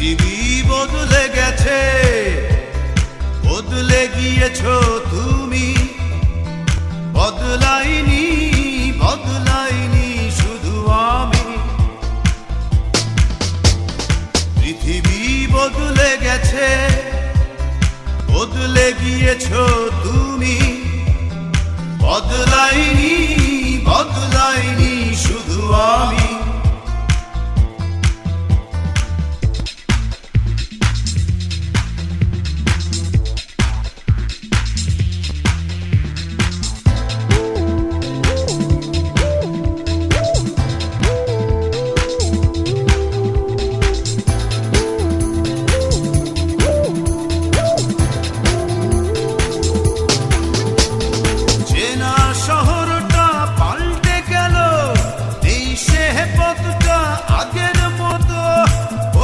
পৃথিবী বদলে গেছে। বদলে গিয়েছ তুমি। বদলাইনি বদলাইনি শুধু আমি। পৃথিবী বদলে গেছে। বদলে গিয়েছ তুমি। বদলাইনি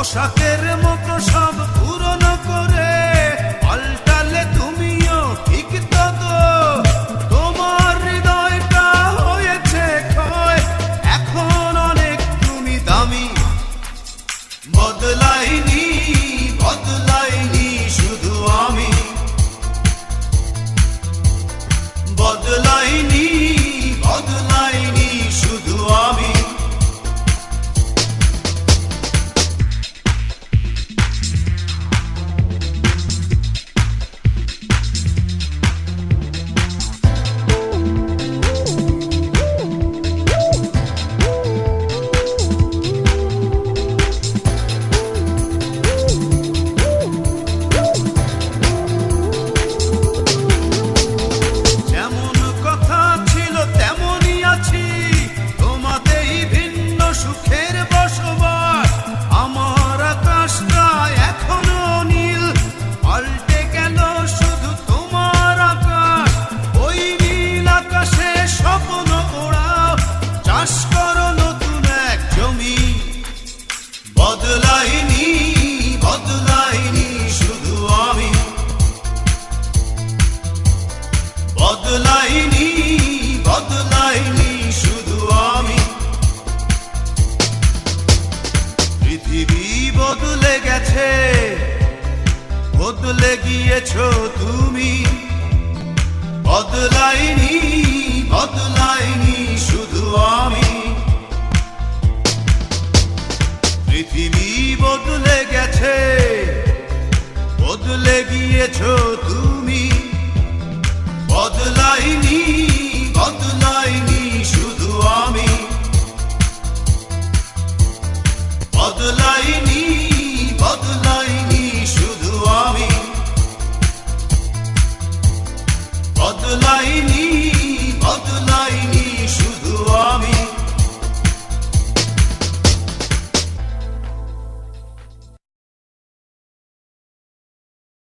পোশাকের মতো সব গেছে। বদলে গিয়েছ তুমি। বদলাইনি বদলাইনি শুধু আমি। পৃথিবী বদলে গেছে। বদলে গিয়েছ তুমি। বদলাইনি বদলাইনি শুধু আমি। বদলাইনি বদলাইনি শুধু আমি। বদলাইনি